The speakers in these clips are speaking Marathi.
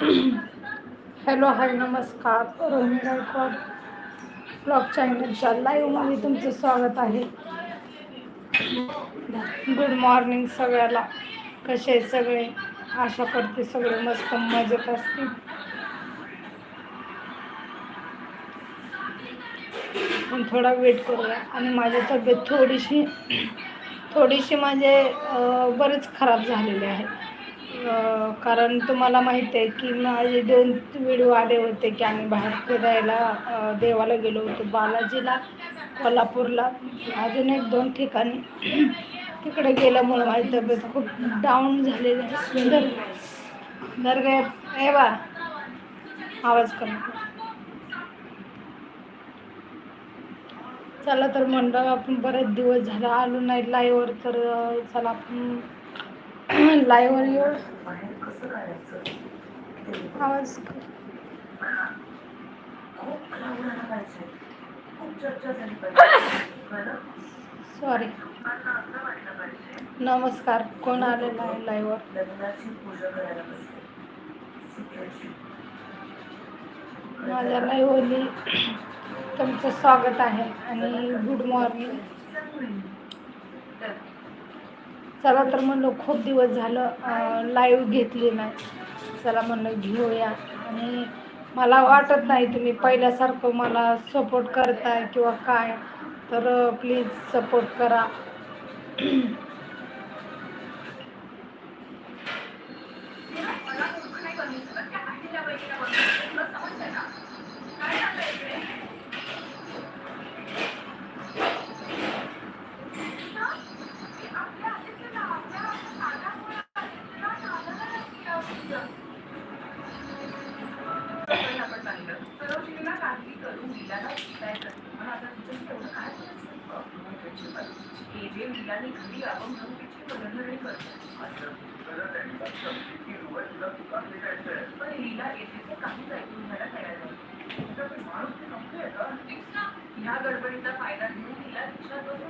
हॅलो हाय नमस्कार. रोहिणी गायकवाड ब्लॉग चॅनलच्या लाईव्हमध्ये तुमचं स्वागत आहे. गुड मॉर्निंग सगळ्याला. कसे आहे सगळे? आशा करते सगळे मस्त मजेत असतील. पण थोडा वेट करूया. आणि माझी तब्येत थोडीशी थोडीशी म्हणजे, माझे बरेच खराब झालेली आहे. कारण तुम्हाला माहिती आहे की माझे दोन व्हिडिओ आले होते की आम्ही बाहेर फिरायला देवाला गेलो होतो बालाजीला कोल्हापूरला. अजून एक दोन ठिकाणी तिकडे गेल्यामुळं माझी तब्येत खूप डाऊन झालेली आहे. सुंदर. दर्गा ए बा. आवाज कमी कर. चला तर मंडळ आपण बरेच दिवस झाला आलो नाही. लाईव्हवर तर चला आपण लाईव्हवर येऊ आवाज सॉरी नमस्कार. कोण आलेला आहे लाईव्हवर माझ्या लाईव्हली तुमचं स्वागत आहे आणि गुड मॉर्निंग चला तर म्हणलं खूप दिवस झालं लाईव्ह घेतली नाही. चला म्हणलं घेऊया. आणि मला वाटत नाही तुम्ही पहिल्यासारखं मला सपोर्ट करताय किंवा काय तर प्लीज सपोर्ट करा. ह्या गडबडीचा फायदा घेऊन तिला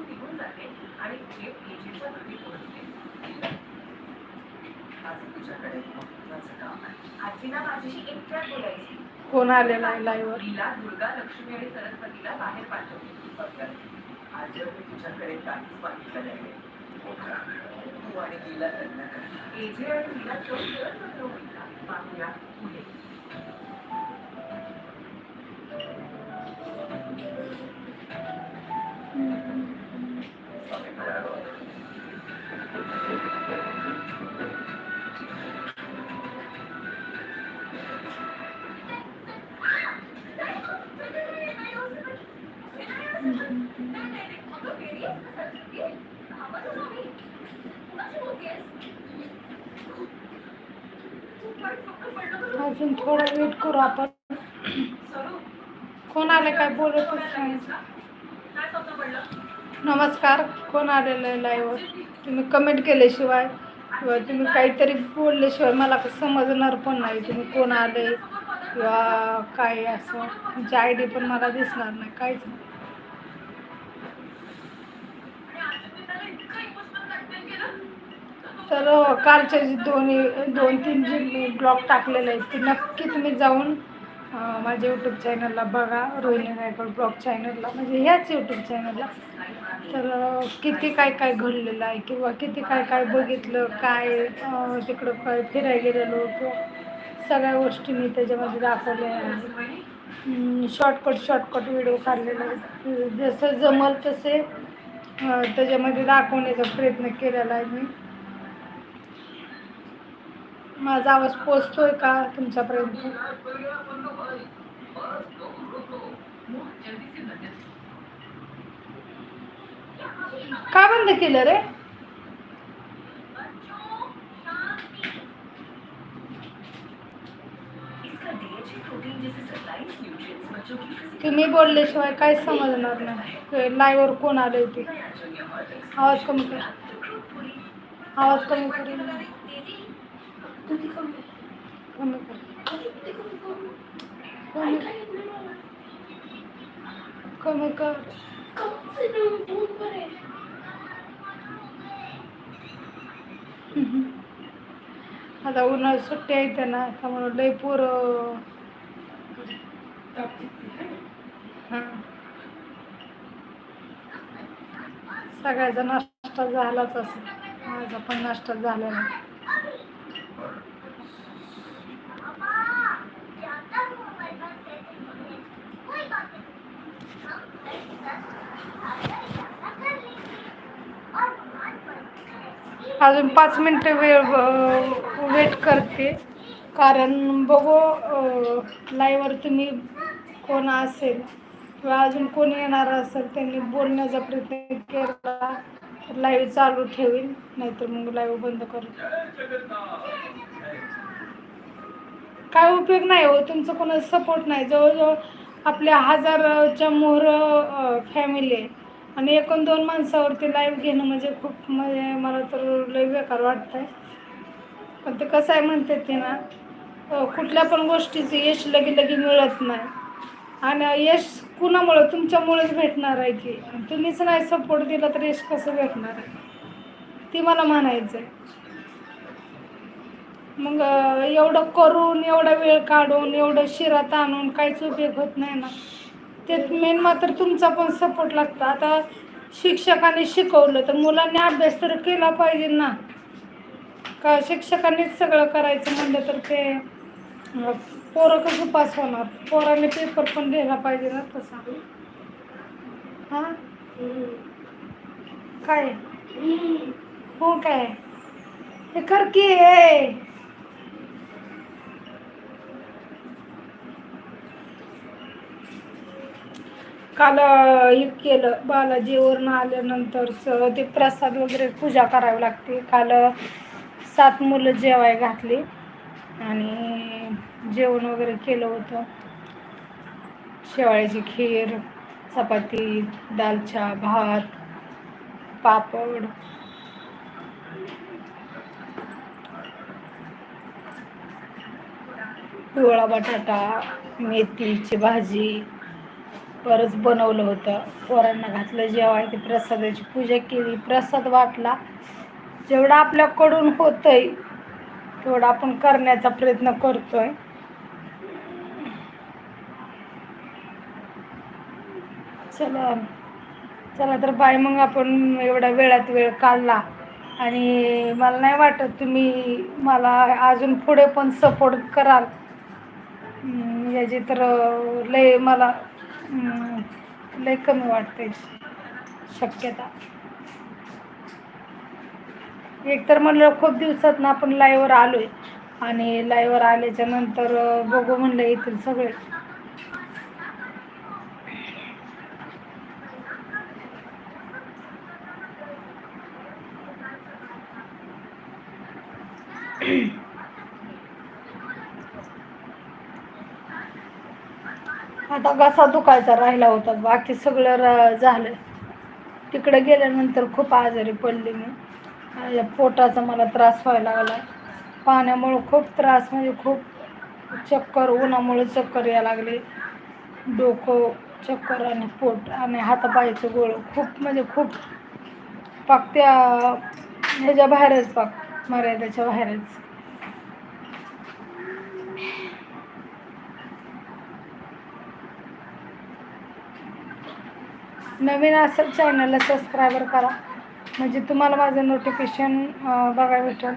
निघून जाते आणि थेट एजेच्या घरी पोहोचते तुझ्याकडे काम आजीना माझ्याशी एकट्यात बोलायची कोण आले नाही लाईव्ह लीला दुर्गा लक्ष्मी आणि सरस्वतीला बाहेर पाठवते आज तुझ्याकडे काहीच मागितलं नाही. आणि लीला लग्न कर एजे आणि लीला तो खेळत बसलो होईल का पाहूया पुढे अजून थोडा वेट करू आपण. कोण आले काय बोलतच नाही. नमस्कार कोण आलेलं आहे तुम्ही कमेंट केल्याशिवाय किंवा तुम्ही काहीतरी बोलल्याशिवाय मला समजणार पण नाही. तुम्ही कोण आले किंवा काय असं. तुमची आय डी पण मला दिसणार नाही. काहीच नाही. तर कालचे जे दोन्ही दोन तीन जे मी ब्लॉग टाकलेले आहेत ते नक्की तुम्ही जाऊन माझ्या यूट्यूब चॅनलला बघा रोहिणी गायकवाड ब्लॉग चॅनलला म्हणजे ह्याच यूट्यूब चॅनलला तर किती काय काय घडलेलं आहे किंवा किती काय काय बघितलं काय तिकडं काय फिरायला गेलेलो किंवा सगळ्या गोष्टी मी त्याच्यामध्ये दाखवल्या शॉर्टकट शॉर्टकट व्हिडिओ काढलेले जसं जमल तसे त्याच्यामध्ये दाखवण्याचा प्रयत्न केलेला आहे मी. माझा आवाज पोचतोय का तुमच्यापर्यंत? का बंद केलं रे? इसका डीएचए प्रोटीन जैसे 27 न्यूट्रिएंट्स बच्चों की physical तुम्ही बोलल्याशिवाय काय समजणार नाही. लाईव्हवर कोण आले होते आवाज कमी कर. आवाज कमी कर कमी कर कमी कर आता उन्हाळ्यात सुट्टी आहे ना त्यामुळं लय पोरं सगळ्याचा नाश्ता झालाच असेल. माझा पण नाश्ता झाला नाही अजून पाच मिनटं वेळ वेट करते. कारण बघू लाईव्हवर तुम्ही कोण असेल किंवा अजून कोणी येणार असेल त्यांनी बोलण्याचा प्रयत्न केला तर लाईव्ह चालू ठेवीन नाहीतर मग लाईव्ह बंद करू. काय उपयोग नाही हो तुमचं कोणाचा सपोर्ट नाही. जवळजवळ आपल्या हजारच्या मोहर फॅमिली आहे. आणि एकूण दोन माणसावरती लाईव्ह घेणं म्हणजे खूप म्हणजे मला तर लय बेकार वाटतं आहे पण ते कसं आहे म्हणते ते ना कुठल्या पण गोष्टीचं यश लगे लगे मिळत नाही. आणि यश कुणामुळं? तुमच्यामुळेच भेटणार आहे की. तुम्हीच नाही सपोर्ट दिला तर यश कसं भेटणार आहे? ती मला म्हणायचं आहे मग एवढं करून एवढा वेळ काढून एवढं शिरात आणून काहीच उपयोग होत नाही ना. ते मेन मात्र तुमचा पण सपोर्ट लागतं. आता शिक्षकांनी शिकवलं तर मुलांनी अभ्यास तर केला पाहिजे ना. का शिक्षकांनीच सगळं करायचं म्हणलं तर ते पोरं कसं पास होणार? पोरांनी पेपर पण लिहिला पाहिजे ना तसा. हां? काय? हो काय? हे कर की काल हे केलं बालाजीवरून आल्यानंतर स- ते प्रसाद वगैरे पूजा करावी लागते. काल सात मुलं जेवाय घातली आणि जेवण वगैरे केलं होतं. शेवाळ्याची खीर चपाती दालचा भात पापड. पिवळा बटाटा मेथीची भाजी. बरंच बनवलं होतं. पोरांना घातलं जेवाय ते प्रसादाची पूजा केली. प्रसाद वाटला. जेवढं आपल्याकडून होतंय तेवढं आपण करण्याचा प्रयत्न करतोय. चला चला तर बाय. मग आपण एवढा वेळात वेळ काढला. आणि मला नाही वाटत तुम्ही मला अजून पुढे पण सपोर्ट कराल. याची तर लय मला लय कमी वाटते शक्यता. एक तर म्हणलं खूप दिवसात ना आपण लाईव्हवर आहे आणि लाईव्हवर आल्याच्यानंतर बघू म्हणलं येतील सगळे. आता घसा दुखायचा राहिला होता. बाकी सगळं र- झालं. तिकडे गेल्यानंतर खूप आजारी पडली मी. या पोटाचा मला त्रास व्हायला लागला. पाण्यामुळं खूप त्रास म्हणजे खूप चक्कर उन्हामुळे चक्कर यायला लागले. डोकं चक्कर आणि पोट आणि हातापायचं गोळ खूप म्हणजे खूप पाक त्या ह्याच्या बाहेरच पाक मर्यादेच्या बाहेरच. नवीन असेल चॅनलला सबस्क्रायबर करा. म्हणजे तुम्हाला माझं नोटिफिकेशन बघायला भेटेल.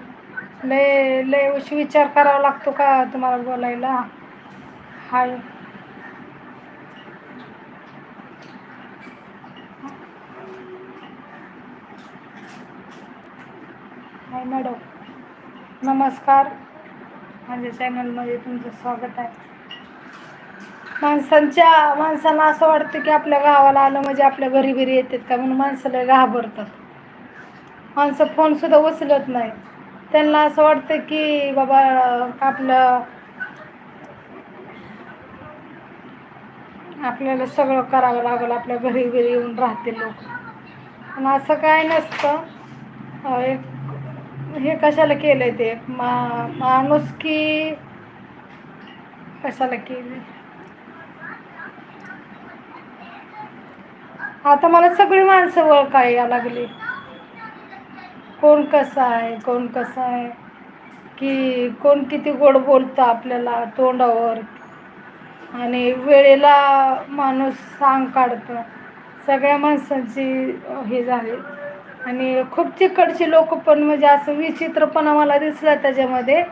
लय लय उशी विचार करावा लागतो का तुम्हाला बोलायला? हाय. Hi madam. नमस्कार. माझ्या चॅनलमध्ये तुमचं स्वागत आहे. माणसांच्या माणसांना असं वाटतं की आपल्या गावाला आलं म्हणजे आपल्या घरी घरी येतात का म्हणून माणसाला घाबरतात. माणसं फोनसुद्धा उचलत नाही त्यांना असं वाटतं की बाबा आपलं आपल्याला सगळं करावं लागेल आपल्या घरी घरी येऊन राहतील लोक. पण असं काय नसतं. एक हे कशाला केलं आहे ते? मा माणूस की कशाला केली आता मला सगळी माणसं ओळखायला लागली. कोण कसं आहे कोण कसं आहे? की कोण किती गोड बोलतं आपल्याला तोंडावर. आणि वेळेला माणूस सांग काढतं. सगळ्या माणसांची हे झाली. आणि खूप तिकडचे लोक पण म्हणजे असं विचित्रपणा मला दिसला त्याच्यामध्ये.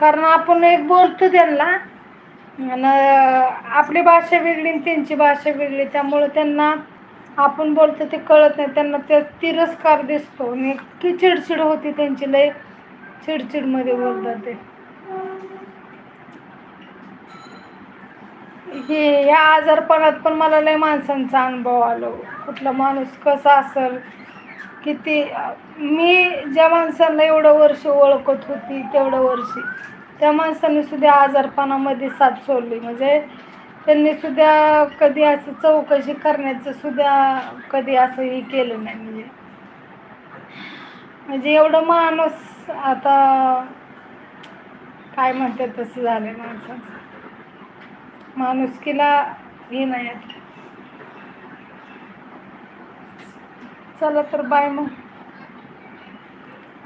कारण आपण एक बोलतो त्यांना. आणि आपली भाषा वेगळी आणि त्यांची भाषा वेगळी. त्यामुळं त्यांना आपण बोलतो ते कळत नाही. त्यांना त्या तिरस्कार दिसतो. आणि इतकी चिडचिड होती त्यांची लय. चिडचिडमध्ये बोलतात ते. हे या आजारपणात पण मला लय माणसांचा अनुभव आलो हो. कुठला माणूस कसा असेल? किती मी ज्या माणसांना एवढं वर्ष ओळखत होती तेवढं वर्षी. त्या माणसाने सुद्धा आजारपणामध्ये साथ सोडली. म्हणजे त्यांनी सुद्धा कधी असं चौकशी करण्याचं सुद्धा कधी असं हे केलं नाही म्हणजे. म्हणजे एवढं माणूस आता काय म्हणतात तसं झालं माणसाचं. माणुसकीला हे नाही आता चला तर बाय मग.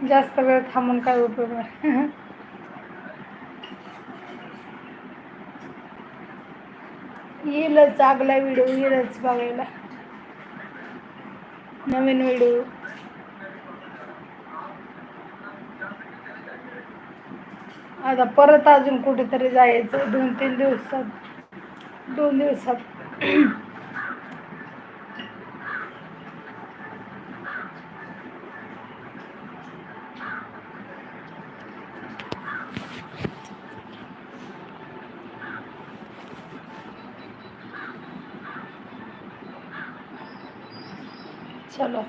जास्त वेळ थांबून काय उपयोग आहे? येईलच चांगला व्हिडिओ येईलच बघायला. नवीन व्हिडिओ. आता परत अजून कुठेतरी जायचं दोन तीन दिवसात. दोन दिवसात. चलो